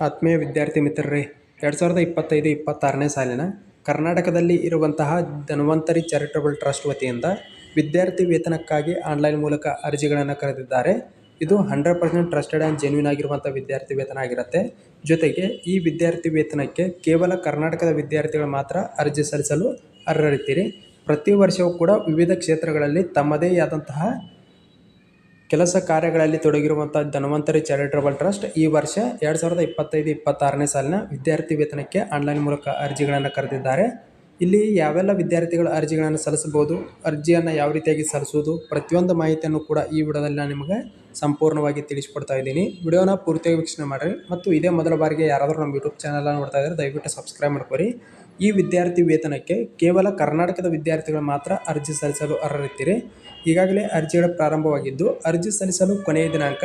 ಆತ್ಮೀಯ ವಿದ್ಯಾರ್ಥಿ ಮಿತ್ರರೇ, ಎರಡು ಸಾವಿರದ ಇಪ್ಪತ್ತೈದು ಇಪ್ಪತ್ತಾರನೇ ಸಾಲಿನ ಕರ್ನಾಟಕದಲ್ಲಿ ಇರುವಂತಹ ಧನ್ವಂತರಿ ಚಾರಿಟಬಲ್ ಟ್ರಸ್ಟ್ ವತಿಯಿಂದ ವಿದ್ಯಾರ್ಥಿ ವೇತನಕ್ಕಾಗಿ ಆನ್ಲೈನ್ ಮೂಲಕ ಅರ್ಜಿಗಳನ್ನು ಕರೆದಿದ್ದಾರೆ. ಇದು hundred percent trusted and genuine ಆಗಿರುವಂಥ ವಿದ್ಯಾರ್ಥಿ ವೇತನ ಆಗಿರುತ್ತೆ. ಜೊತೆಗೆ ಈ ವಿದ್ಯಾರ್ಥಿ ವೇತನಕ್ಕೆ ಕೇವಲ ಕರ್ನಾಟಕದ ವಿದ್ಯಾರ್ಥಿಗಳು ಮಾತ್ರ ಅರ್ಜಿ ಸಲ್ಲಿಸಲು ಅರ್ಹರಿದ್ದೀರಿ. ಪ್ರತಿ ವರ್ಷವೂ ಕೂಡ ವಿವಿಧ ಕ್ಷೇತ್ರಗಳಲ್ಲಿ ತಮ್ಮದೇ ಆದಂತಹ ಕೆಲಸ ಕಾರ್ಯಗಳಲ್ಲಿ ತೊಡಗಿರುವಂಥ ಧನ್ವಂತರಿ ಚಾರಿಟಬಲ್ ಟ್ರಸ್ಟ್ ಈ ವರ್ಷ ಎರಡು ಸಾವಿರದ ಇಪ್ಪತ್ತೈದು ಇಪ್ಪತ್ತಾರನೇ ಸಾಲಿನ ವಿದ್ಯಾರ್ಥಿ ವೇತನಕ್ಕೆ ಆನ್ಲೈನ್ ಮೂಲಕ ಅರ್ಜಿಗಳನ್ನು ಕರೆದಿದ್ದಾರೆ. ಇಲ್ಲಿ ಯಾವೆಲ್ಲ ವಿದ್ಯಾರ್ಥಿಗಳು ಅರ್ಜಿಗಳನ್ನು ಸಲ್ಲಿಸಬಹುದು, ಅರ್ಜಿಯನ್ನು ಯಾವ ರೀತಿಯಾಗಿ ಸಲ್ಲಿಸುವುದು, ಪ್ರತಿಯೊಂದು ಮಾಹಿತಿಯನ್ನು ಕೂಡ ಈ ವಿಡಿಯೋದಲ್ಲಿ ನಾನು ನಿಮಗೆ ಸಂಪೂರ್ಣವಾಗಿ ತಿಳಿಸಿಕೊಡ್ತಾ ಇದ್ದೀನಿ. ವಿಡಿಯೋನ ಪೂರ್ತಿಯಾಗಿ ವೀಕ್ಷಣೆ ಮಾಡಿರಿ ಮತ್ತು ಇದೇ ಮೊದಲ ಬಾರಿಗೆ ಯಾರಾದರೂ ನಮ್ಮ ಯೂಟ್ಯೂಬ್ ಚಾನಲ್ ನೋಡ್ತಾ ಇದ್ದಾರೆ ದಯವಿಟ್ಟು ಸಬ್ಸ್ಕ್ರೈಬ್ ಮಾಡ್ಕೊರಿ. ಈ ವಿದ್ಯಾರ್ಥಿ ವೇತನಕ್ಕೆ ಕೇವಲ ಕರ್ನಾಟಕದ ವಿದ್ಯಾರ್ಥಿಗಳು ಮಾತ್ರ ಅರ್ಜಿ ಸಲ್ಲಿಸಲು ಅರ್ಹರಿದ್ದೀರಿ. ಈಗಾಗಲೇ ಅರ್ಜಿಗಳು ಪ್ರಾರಂಭವಾಗಿದ್ದು, ಅರ್ಜಿ ಸಲ್ಲಿಸಲು ಕೊನೆಯ ದಿನಾಂಕ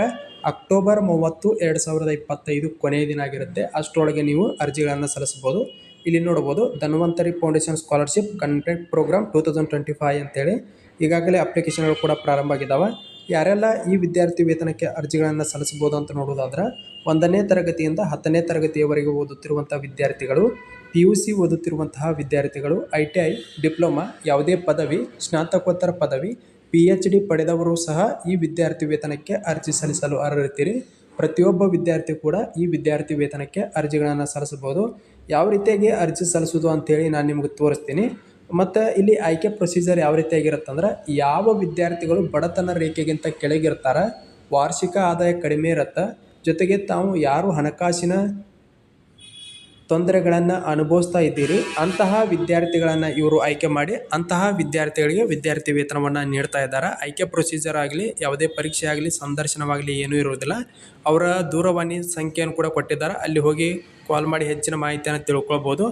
ಅಕ್ಟೋಬರ್ ಮೂವತ್ತು, ಎರಡು ಸಾವಿರದ ಇಪ್ಪತ್ತೈದು ಕೊನೆಯ ದಿನ ಆಗಿರುತ್ತೆ. ಅಷ್ಟರೊಳಗೆ ನೀವು ಅರ್ಜಿಗಳನ್ನು ಸಲ್ಲಿಸಬಹುದು. ಇಲ್ಲಿ ನೋಡ್ಬೋದು Dhanvantari foundation scholarship content programme two thousand twenty five ಅಂತೇಳಿ ಈಗಾಗಲೇ ಅಪ್ಲಿಕೇಶನ್ಗಳು ಕೂಡ ಪ್ರಾರಂಭ ಆಗಿದ್ದಾವೆ ಯಾರೆಲ್ಲ ಈ ವಿದ್ಯಾರ್ಥಿ ವೇತನಕ್ಕೆ ಅರ್ಜಿಗಳನ್ನು ಸಲ್ಲಿಸಬಹುದು ಅಂತ ನೋಡೋದಾದ್ರೆ ಒಂದನೇ ತರಗತಿಯಿಂದ ಹತ್ತನೇ ತರಗತಿಯವರೆಗೆ ಓದುತ್ತಿರುವಂಥ ವಿದ್ಯಾರ್ಥಿಗಳು ಪಿ ಯು ಸಿ ಓದುತ್ತಿರುವಂತಹ ವಿದ್ಯಾರ್ಥಿಗಳು ಐ ಟಿ ಐ ಡಿಪ್ಲೊಮಾ, ಯಾವುದೇ ಪದವಿ, ಸ್ನಾತಕೋತ್ತರ ಪದವಿ ಪಿ ಎಚ್ ಡಿ ಪಡೆದವರು ಸಹ ಈ ವಿದ್ಯಾರ್ಥಿ ವೇತನಕ್ಕೆ ಅರ್ಜಿ ಸಲ್ಲಿಸಲು ಅರ್ಹರಿದ್ದೀರಿ. ಪ್ರತಿಯೊಬ್ಬ ವಿದ್ಯಾರ್ಥಿ ಕೂಡ ಈ ವಿದ್ಯಾರ್ಥಿ ವೇತನಕ್ಕೆ ಅರ್ಜಿಗಳನ್ನು ಸಲ್ಲಿಸಬಹುದು. ಯಾವ ರೀತಿಯಾಗಿ ಅರ್ಜಿ ಸಲ್ಲಿಸೋದು ಅಂತೇಳಿ ನಾನು ನಿಮಗೆ ತೋರಿಸ್ತೀನಿ. ಮತ್ತು ಇಲ್ಲಿ ಆಯ್ಕೆ ಪ್ರೊಸೀಜರ್ ಯಾವ ರೀತಿಯಾಗಿರುತ್ತೆ ಅಂದ್ರೆ ಯಾವ ವಿದ್ಯಾರ್ಥಿಗಳು ಬಡತನ ರೇಖೆಗಿಂತ ಕೆಳಗಿರ್ತಾರೆ, ವಾರ್ಷಿಕ ಆದಾಯ ಕಡಿಮೆ ಇರುತ್ತೆ, ಜೊತೆಗೆ ತಾವು ಯಾರು ಹಣಕಾಸಿನ ತೊಂದರೆಗಳನ್ನು ಅನುಭವಿಸ್ತಾ ಇದ್ದೀರಿ, ಅಂತಹ ವಿದ್ಯಾರ್ಥಿಗಳನ್ನು ಇವರು ಆಯ್ಕೆ ಮಾಡಿ, ಅಂತಹ ವಿದ್ಯಾರ್ಥಿಗಳಿಗೆ ವಿದ್ಯಾರ್ಥಿ ವೇತನವನ್ನು ನೀಡ್ತಾ ಇದ್ದಾರೆ. ಆಯ್ಕೆ ಪ್ರೊಸೀಜರ್ ಆಗಲಿ, ಯಾವುದೇ ಪರೀಕ್ಷೆ ಆಗಲಿ, ಸಂದರ್ಶನವಾಗಲಿ ಏನೂ ಇರುವುದಿಲ್ಲ. ಅವರ ದೂರವಾಣಿ ಸಂಖ್ಯೆಯನ್ನು ಕೂಡ ಕೊಟ್ಟಿದ್ದಾರೆ. ಅಲ್ಲಿ ಹೋಗಿ ಕಾಲ್ ಮಾಡಿ ಹೆಚ್ಚಿನ ಮಾಹಿತಿಯನ್ನು ತಿಳ್ಕೊಳ್ಬೋದು.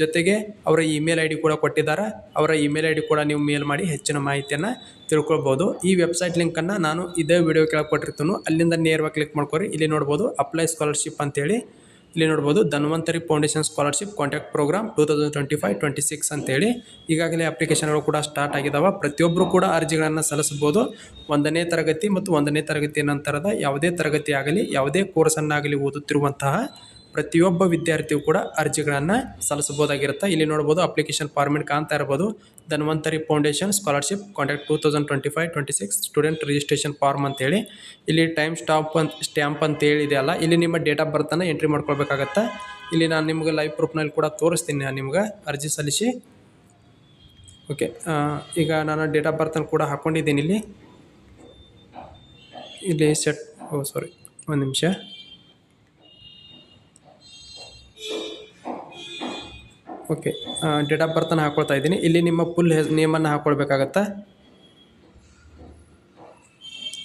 ಜೊತೆಗೆ ಅವರ ಇಮೇಲ್ ಐ ಡಿ ಕೂಡ ಕೊಟ್ಟಿದ್ದಾರೆ. ಅವರ ಇಮೇಲ್ ಐ ಡಿ ಕೂಡ ನೀವು ಮೇಲ್ ಮಾಡಿ ಹೆಚ್ಚಿನ ಮಾಹಿತಿಯನ್ನು ತಿಳ್ಕೊಳ್ಬೋದು. ಈ ವೆಬ್ಸೈಟ್ ಲಿಂಕನ್ನು ನಾನು ಇದೇ ವಿಡಿಯೋ ಕೆಳಗೆ ಕೊಟ್ಟಿರ್ತೀನಿ. ಅಲ್ಲಿಂದ ನೇರವಾಗಿ ಕ್ಲಿಕ್ ಮಾಡ್ಕೊರಿ ಇಲ್ಲಿ ನೋಡ್ಬೋದು ಅಪ್ಲೈ ಸ್ಕಾಲರ್ಶಿಪ್ ಅಂತೇಳಿ. ಇಲ್ಲಿ ನೋಡ್ಬೋದು Dhanvantari foundation scholarship contact programme two thousand twenty five twenty six ಅಂತೇಳಿ. ಈಗಾಗಲೇ ಅಪ್ಲಿಕೇಶನ್ಗಳು ಕೂಡ ಸ್ಟಾರ್ಟ್ ಆಗಿದ್ದಾವೆ ಪ್ರತಿಯೊಬ್ಬರು ಕೂಡ ಅರ್ಜಿಗಳನ್ನು ಸಲ್ಲಿಸಬಹುದು. ಒಂದನೇ ತರಗತಿ ಮತ್ತು ಒಂದನೇ ತರಗತಿಯ ನಂತರದ ಯಾವುದೇ ತರಗತಿ ಆಗಲಿ, ಯಾವುದೇ ಕೋರ್ಸನ್ನಾಗಲಿ ಓದುತ್ತಿರುವಂತಹ ಪ್ರತಿಯೊಬ್ಬ ವಿದ್ಯಾರ್ಥಿಯು ಕೂಡ ಅರ್ಜಿಗಳನ್ನು ಸಲ್ಲಿಸಬಹುದಾಗಿರುತ್ತೆ. ಇಲ್ಲಿ ನೋಡ್ಬೋದು ಅಪ್ಲಿಕೇಶನ್ ಫಾರ್ಮೆಟ್ ಕಾಣ್ತಾ ಇರ್ಬೋದು. Dhanvantari foundation scholarship contact two thousand twenty five twenty six student registration form ಅಂತೇಳಿ. ಇಲ್ಲಿ ಟೈಮ್ ಸ್ಟಾಪ್ ಅಂತ ಸ್ಟ್ಯಾಂಪ್ ಅಂತ ಇದೆಯಲ್ಲ ಇಲ್ಲಿ ನಿಮ್ಮ ಡೇಟ್ ಆಫ್ ಬರ್ತನ್ನು ಎಂಟ್ರಿ ಮಾಡ್ಕೊಳ್ಬೇಕಾಗತ್ತೆ. ಇಲ್ಲಿ ನಾನು ನಿಮಗೆ ಲೈವ್ ಪ್ರೂಫ್ನಲ್ಲಿ ಕೂಡ ತೋರಿಸ್ತೀನಿ ನಾನು ನಿಮ್ಗೆ ಅರ್ಜಿ ಸಲ್ಲಿಸಿ. ಓಕೆ ಈಗ ನಾನು ಡೇಟ್ ಆಫ್ ಬರ್ತನ್ನು ಕೂಡ ಹಾಕ್ಕೊಂಡಿದ್ದೀನಿ ಇಲ್ಲಿ. ಇಲ್ಲಿ ಸೆಟ್ ಓ ಸಾರಿ ಒಂದು ನಿಮಿಷ. ಓಕೆ ಡೇಟ್ ಆಫ್ ಬರ್ತನ್ನು ಹಾಕ್ಕೊಳ್ತಾ ಇದ್ದೀನಿ. ಇಲ್ಲಿ ನಿಮ್ಮ ಫುಲ್ ಹೆಸ್ ನೇಮನ್ನು ಹಾಕ್ಕೊಳ್ಬೇಕಾಗತ್ತಾ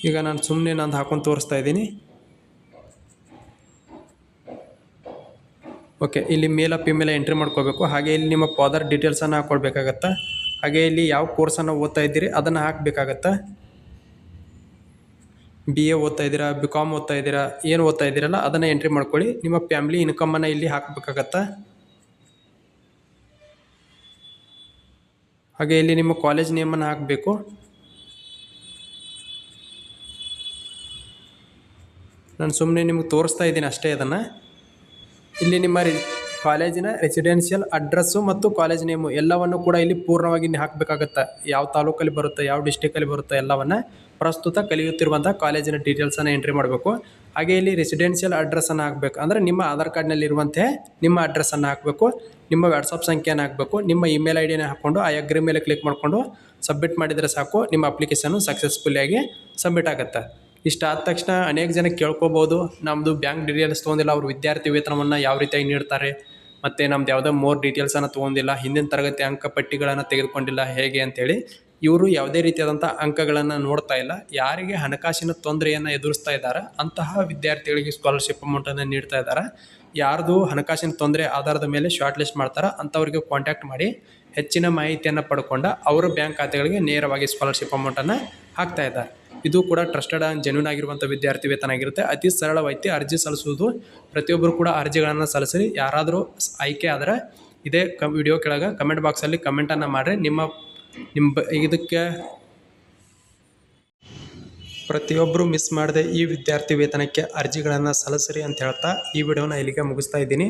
ಈಗ ನಾನು ಸುಮ್ಮನೆ ನಾನು ಹಾಕೊಂಡು ತೋರಿಸ್ತಾ ಇದ್ದೀನಿ. ಓಕೆ, ಇಲ್ಲಿ ಮೇಲ ಫಿಮೇಲ ಎಂಟ್ರಿ ಮಾಡ್ಕೋಬೇಕು ಹಾಗೆ ಇಲ್ಲಿ ನಿಮ್ಮ ಫಾದರ್ ಡೀಟೇಲ್ಸನ್ನು ಹಾಕ್ಕೊಳ್ಬೇಕಾಗತ್ತಾ ಹಾಗೆ ಇಲ್ಲಿ ಯಾವ ಕೋರ್ಸನ್ನು ಓದ್ತಾ ಇದ್ದೀರಿ, ಅದನ್ನು ಹಾಕಬೇಕಾಗತ್ತಾ? ಬಿ ಎ ಓದ್ತಾ ಇದ್ದೀರಾ ಬಿ ಕಾಮ್ ಓದ್ತಾ ಇದ್ದೀರಾ, ಏನು ಓದ್ತಾ ಇದ್ದೀರಲ್ಲ, ಅದನ್ನು ಎಂಟ್ರಿ ಮಾಡ್ಕೊಳ್ಳಿ. ನಿಮ್ಮ ಫ್ಯಾಮ್ಲಿ ಇನ್ಕಮನ್ನು ಇಲ್ಲಿ ಹಾಕಬೇಕಾಗತ್ತಾ? ಹಾಗೆ ಇಲ್ಲಿ ನಿಮ್ಮ ಕಾಲೇಜ್ ನೇಮನ್ನು ಹಾಕಬೇಕು. ನಾನು ಸುಮ್ಮನೆ ನಿಮಗೆ ತೋರಿಸ್ತಾ ಇದ್ದೀನಿ ಅಷ್ಟೇ ಅದನ್ನು ಇಲ್ಲಿ ನಿಮ್ಮ ಕಾಲೇಜಿನ ರೆಸಿಡೆನ್ಷಿಯಲ್ ಅಡ್ರೆಸ್ಸು ಮತ್ತು ಕಾಲೇಜ್ ನೇಮು ಎಲ್ಲವನ್ನು ಕೂಡ ಇಲ್ಲಿ ಪೂರ್ಣವಾಗಿ ಹಾಕಬೇಕಾಗತ್ತೆ. ಯಾವ ತಾಲೂಕಲ್ಲಿ ಬರುತ್ತೆ, ಯಾವ ಡಿಸ್ಟಿಕಲ್ಲಿ ಬರುತ್ತೆ ಎಲ್ಲವನ್ನು ಪ್ರಸ್ತುತ ಕಲಿಯುತ್ತಿರುವಂಥ ಕಾಲೇಜಿನ ಡೀಟೇಲ್ಸನ್ನು ಎಂಟ್ರಿ ಮಾಡಬೇಕು. ಹಾಗೆ ಇಲ್ಲಿ ರೆಸಿಡೆನ್ಷಿಯಲ್ ಅಡ್ರೆಸ್ಸನ್ನು ಹಾಕಬೇಕು. ಅಂದರೆ ನಿಮ್ಮ ಆಧಾರ್ ಕಾರ್ಡ್ನಲ್ಲಿರುವಂತೆ ನಿಮ್ಮ ಅಡ್ರೆಸ್ಸನ್ನು ಹಾಕಬೇಕು. ನಿಮ್ಮ ವಾಟ್ಸಪ್ ಸಂಖ್ಯೆಯನ್ನು ಹಾಕಬೇಕು. ನಿಮ್ಮ ಇಮೇಲ್ ಐ ಡಿನ ಹಾಕ್ಕೊಂಡು ಆ ಅಗ್ರಿ ಮೇಲೆ ಕ್ಲಿಕ್ ಮಾಡಿಕೊಂಡು ಸಬ್ಮಿಟ್ ಮಾಡಿದರೆ ಸಾಕು. ನಿಮ್ಮ ಅಪ್ಲಿಕೇಶನ್ನು ಸಕ್ಸಸ್ಫುಲ್ಲಿಯಾಗಿ ಸಬ್ಮಿಟ್ ಆಗುತ್ತೆ. ಇಷ್ಟ ಆದ ತಕ್ಷಣ ಅನೇಕ ಜನ ಕೇಳ್ಕೋಬೋದು. ನಮ್ಮದು ಬ್ಯಾಂಕ್ ಡೀಟೇಲ್ಸ್ ತೊಗೊಂಡಿಲ್ಲ, ಅವ್ರು ವಿದ್ಯಾರ್ಥಿ ವೇತನವನ್ನು ಯಾವ ರೀತಿಯಾಗಿ ನೀಡ್ತಾರೆ, ಮತ್ತು ನಮ್ದು ಯಾವುದೋ ಮೋರ್ ಡೀಟೇಲ್ಸನ್ನು ತೊಗೊಂಡಿಲ್ಲ, ಹಿಂದಿನ ತರಗತಿ ಅಂಕಪಟ್ಟಿಗಳನ್ನು ತೆಗೆದುಕೊಂಡಿಲ್ಲ ಹೇಗೆ ಅಂತೇಳಿ ಇವರು ಯಾವುದೇ ರೀತಿಯಾದಂಥ ಅಂಕಗಳನ್ನು ನೋಡ್ತಾ ಇಲ್ಲ. ಯಾರಿಗೆ ಹಣಕಾಸಿನ ತೊಂದರೆಯನ್ನು ಎದುರಿಸ್ತಾ ಇದ್ದಾರೆ, ಅಂತಹ ವಿದ್ಯಾರ್ಥಿಗಳಿಗೆ ಸ್ಕಾಲರ್ಶಿಪ್ ಅಮೌಂಟನ್ನು ನೀಡ್ತಾ ಇದ್ದಾರೆ. ಯಾರ್ದು ಹಣಕಾಸಿನ ತೊಂದರೆ ಆಧಾರದ ಮೇಲೆ ಶಾರ್ಟ್ ಲಿಸ್ಟ್ ಮಾಡ್ತಾರೆ, ಅಂಥವ್ರಿಗೆ ಕಾಂಟ್ಯಾಕ್ಟ್ ಮಾಡಿ ಹೆಚ್ಚಿನ ಮಾಹಿತಿಯನ್ನು ಪಡ್ಕೊಂಡು ಅವರು ಬ್ಯಾಂಕ್ ಖಾತೆಗಳಿಗೆ ನೇರವಾಗಿ ಸ್ಕಾಲರ್ಶಿಪ್ ಅಮೌಂಟನ್ನು ಹಾಕ್ತಾ ಇದ್ದಾರೆ. ಇದು ಕೂಡ ಟ್ರಸ್ಟೆಡ್ ಆ್ಯಂಡ್ ಜೆನ್ಯೂನ್ ಆಗಿರುವಂಥ ವಿದ್ಯಾರ್ಥಿ ವೇತನ ಆಗಿರುತ್ತೆ ಅತಿ ಸರಳವಾಗಿ ಅರ್ಜಿ ಸಲ್ಲಿಸುವುದು, ಪ್ರತಿಯೊಬ್ಬರು ಕೂಡ ಅರ್ಜಿಗಳನ್ನು ಸಲ್ಲಿಸಿ ಯಾರಾದರೂ ಆಯ್ಕೆ ಆದರೆ ಇದೇ ಕ ವಿಡಿಯೋ ಕೆಳಗೆ ಕಮೆಂಟ್ ಬಾಕ್ಸಲ್ಲಿ ಕಮೆಂಟನ್ನು ಮಾಡಿರಿ. ನಿಮ್ಮ ನಿಮ್ಮ ಇದಕ್ಕೆ ಪ್ರತಿಯೊಬ್ಬರು ಮಿಸ್ ಮಾಡದೆ ಈ ವಿದ್ಯಾರ್ಥಿ ವೇತನಕ್ಕೆ ಅರ್ಜಿಗಳನ್ನು ಸಲ್ಲಿಸ್ರಿ ಅಂತ ಹೇಳ್ತಾ ಈ ವಿಡಿಯೋನ ಇಲ್ಲಿಗೆ ಮುಗಿಸ್ತಾ ಇದ್ದೀನಿ.